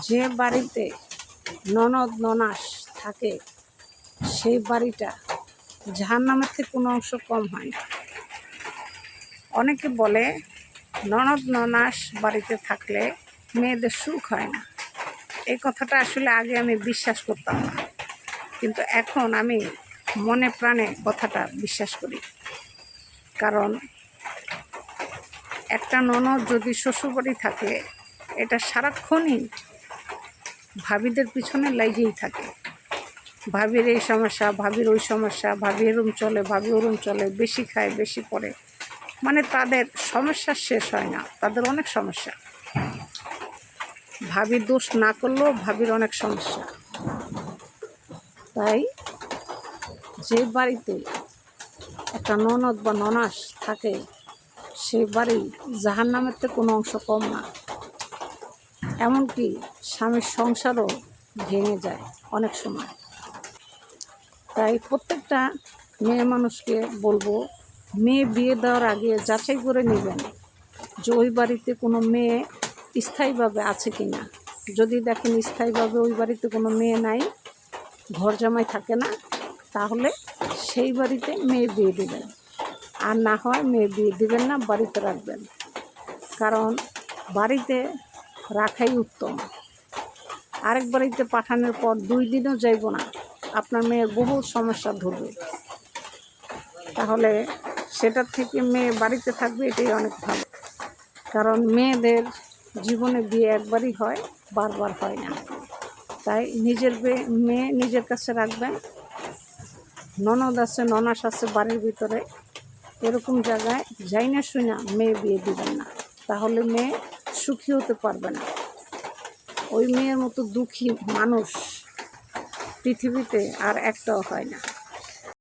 যে বাড়িতে ননদ ননাস থাকে সেই বাড়িটা জাহান্নামের থেকে কোনো অংশ কম হয় না। অনেকে বলে, ননদ ননাস বাড়িতে থাকলে মেয়েদের সুখ হয় না। এই কথাটা আসলে আগে আমি বিশ্বাস করতাম না। কিন্তু এখন আমি মনে প্রাণে কথাটা বিশ্বাস করি। কারণ একটা ননদ যদি শ্বশুরবাড়ি থাকে, এটা সারাক্ষণই ভাবিদের পিছনে লাগেই থাকে। ভাবির এই সমস্যা, ভাবির ওই সমস্যা, ভাবি এরম চলে, ভাবি ওরম চলে, বেশি খায়, বেশি পড়ে মানে তাদের সমস্যা শেষ হয় না, তাদের অনেক সমস্যা। ভাবির দোষ না করলেও ভাবির অনেক সমস্যা। তাই যে বাড়িতে একটা ননদ বা ননাস থাকে সেই বাড়ি জাহান নামের থেকে কোনো অংশ কম না। এমনকি স্বামীর সংসারও ভেঙে যায় অনেক সময়। তাই প্রত্যেকটা মেয়ে মানুষকে বলব, মেয়ে বিয়ে দেওয়ার আগে যাচাই করে নেবেন যে ওই বাড়িতে কোনো মেয়ে স্থায়ীভাবে আছে কি না যদি দেখেন স্থায়ীভাবে ওই বাড়িতে কোনো মেয়ে নাই, ঘর জামাই থাকে না, তাহলে সেই বাড়িতে মেয়ে বিয়ে দেবেন। আর না হয় মেয়ে বিয়ে দেবেন না, বাড়িতে রাখবেন। কারণ বাড়িতে রাখাই উত্তম। আরেক বাড়িতে পাঠানোর পর দুই দিনও যাইব না, আপনার মেয়ের বহু সমস্যা ধরবে। তাহলে সেটার থেকে মেয়ে বাড়িতে থাকবে, এটাই অনেক ভালো। কারণ মেয়েদের জীবনে বিয়ে একবারই হয়, বারবার হয় না। তাই নিজের মেয়ে নিজের কাছে রাখবেন। ননদ আছে, ননাস আছে বাড়ির ভিতরে, এরকম জায়গায় যাই না শুই না মেয়ে বিয়ে দিবেন না। তাহলে মেয়ে সুখী হতে পারবে না। ওই মেয়ের মতো দুঃখী মানুষ পৃথিবীতে আর একটাও হয় না।